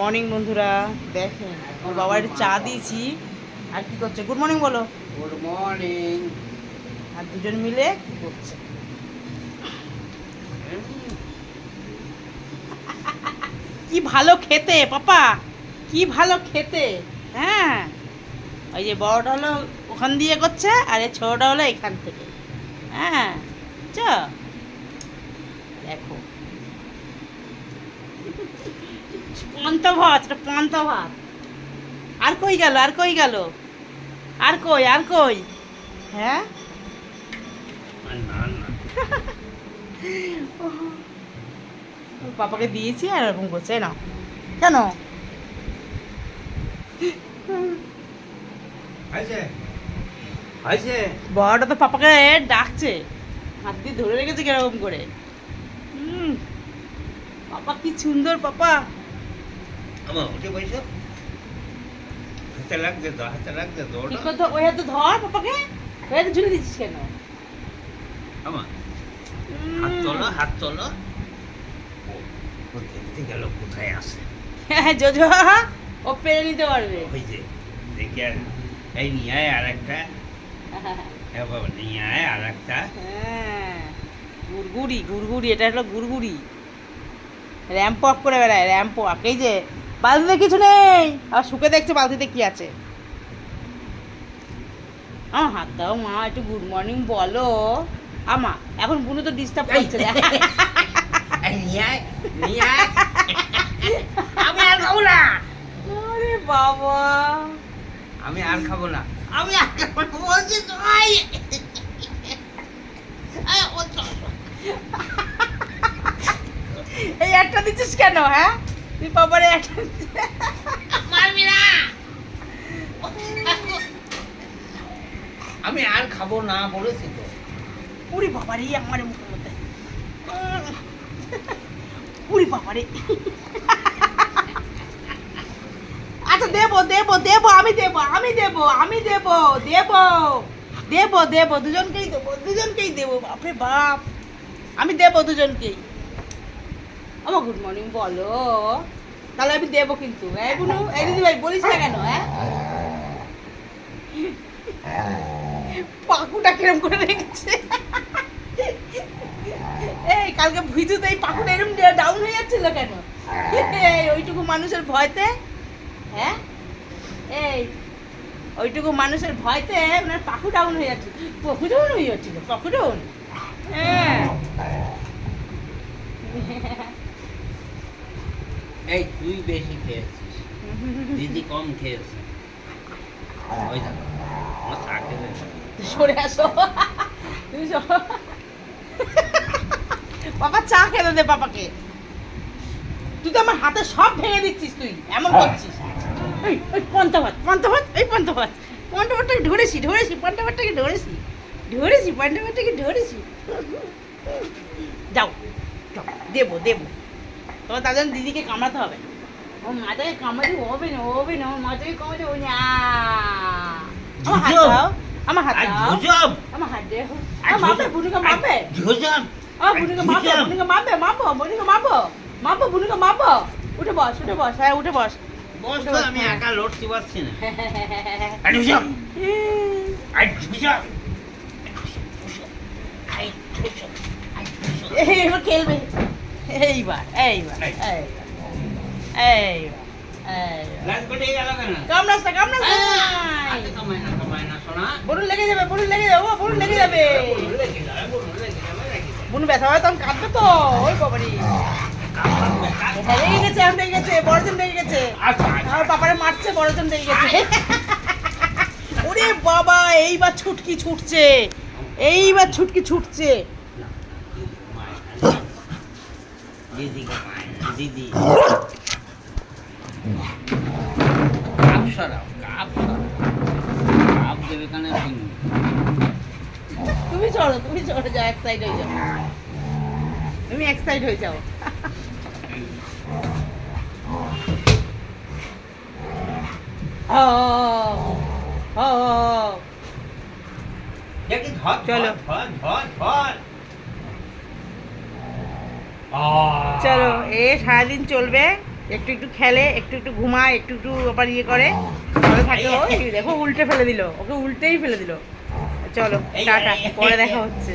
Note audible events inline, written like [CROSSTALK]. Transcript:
Morning বন্ধুরা দেখেন ওর বাবা একটু চা দিয়েছি। আর কি করছে? গুড মর্নিং বলো। গুড মর্নিং আর দুজন মিলে কি করছে? কি ভালো খেতে পাপা? কি ভালো খেতে হ্যাঁ? ওই যে বড়টা হলো ওখান দিয়ে করছে আর এই ছোটটা হলো এখান থেকে। হ্যাঁ? চ দেখো। পান্তা ভাত এটা পান্তা ভাত আর কই গেল আর কই গেল? আর কই আর কই? হ্যাঁ? না না। ওর পাপাকে দিয়েছি আর এরকম করছে না কেন? বড়টা তো পাপাকে ডাকছে। হাত দিয়ে ধরে রেখেছে কীরকম করে। হুম। পাপা কি সুন্দর পাপা। আমার উঠে বসো হাতে হাতে ঠিক ওই হাতে ধর পাপাকে। ওই হাতে ঝুলে দিচ্ছিস কেন? আমার হাত তোলো হাত তোলো। ও দেখতে গেল কোথায় আছে? হ্যাঁ জোজো ও পেরে নিতে পারবে। ওই যে দেখি আর এই নিয়ে আয় আর একটা। এ [LAUGHS] বাবা নিয়ে আয় আর একটা। হ্যাঁ গুড়গুড়ি গুড়গুড়ি এটা হলো গুড়গুড়ি র্যাম্প অফ করে বেড়ায় র্যাম্প অফ এই যে বালতিতে কিছু নেই। আর শুকে দেখছে বালতিতে কি আছে? আমার হাত দাও মা একটু গুড মর্নিং বলো। আমা এখন বুনু তো ডিস্টার্ব করছে আমি আর খাব না। আরে বাবা। আমি আর খাব না। আমি আর খাব বলছি তো আয় আয়, ও তো। এই একটা দিচ্ছিস কেন হ্যাঁ? তুই বাবারে আমি আর খাব না বলেছি তো। উড়ি বাবারে আমার মুখের মধ্যে। উড়ি বাবারে আচ্ছা দেবো দেবো দেবো আমি দেবো আমি দেবো আমি দেবো দেবো দেবো দেবো দুজনকেই দেবো দুজনকেই দেবো বাপরে বাপ। আমি দেবো দুজনকেই। আমার গুড মর্নিং বলো। তাহলে আমি দেবো কিন্তু। এই বুনু এই ভাই বলিস না কেন হ্যাঁ? পাকুটা কিরম করে রেখেছে? এই, কালকে ভিজুতে এই পাকুটা এরম ডাউন হয়ে যাচ্ছিল কেন? এই, ওইটুকু মানুষের ভয়তে হ্যাঁ? এই, ওইটুকু মানুষের ভয়তে ওনার পাখু ডাউন হয়ে যাচ্ছে পাখু ডাউন হয়ে যাচ্ছিল পাখু ডাউন হ্যাঁ এই তুই বেশি খেয়েছিস। দিদি কম খেয়েছে। ওই দেখো আমার চা খেলে সরে আসো। তুমি সরো। বাবা চা খেতে দে পাপাকে। তুই তো আমার হাতে সব ভেঙে দিচ্ছিস তুই এমন করছিস। এই ওই পন্তা ভাত পন্তা ভাত এই পন্তা ভাত। পন্তা ভাতটাকে ধরেছি ধরেছি পন্তা ভাতটাকে ধরেছি। ধরেছি পন্তা ভাতটাকে ধরেছি। যাও যাও, দেবো দেবো। তোমার তার জন্য দিদিকে কামড়াতে হবে। ও মাথাকে কামড়াতে হবে না হবে না আমার মাথাকে কামড়াতে হবে না। আমার হাত দাও আমার হাত দাও। আমার হাত দাও আমার মাপে। বুনুকে মাপে। গুজব আ বুনুকে মাপে। বুনুকে মাপে মাপো বুনুকে মাপো মাপো বুনুকে মাপো। উঠে বস উঠে বস হ্যাঁ উঠে বস। বস তো আমি একা লড়তে পারছি না। গুজব আর গুজব আর গুজব আর গুজব এই, খেলবে। এইবার এইবার বরুণ লেগে যাবে বরুণ লেগে যাবে ও বরুণ লেগে যাবে। বুনু ব্যথা হয় তখন কাঁদবে তো ওই বাবারি। লেগে গেছে এখন লেগে গেছে বড়জন লেগে গেছে। আচ্ছা, আচ্ছা। আমার বাবারে মারছে বড়জন লেগে গেছে। ওরে বাবা এইবার ছুটকি ছুটছে এইবার ছুটকি ছুটছে না, মায় না। দিদিকে মায় না, দিদি কাপ সরাও কাপ সরাও। কাপ দেবে কানে তুমি চলো তুমি চলো যাও এক সাইড হয়ে যাও। তুমি এক সাইড হয়ে যাও। চলো। চলো এ সারাদিন চলবে। একটু একটু খেলে একটু একটু ঘুমায় একটু একটু আবার ইয়ে করে। ভালো থাকে ও। দেখো উল্টে ফেলে দিল। ওকে উল্টেই ফেলে দিল। চলো টাটা। পরে দেখা হচ্ছে।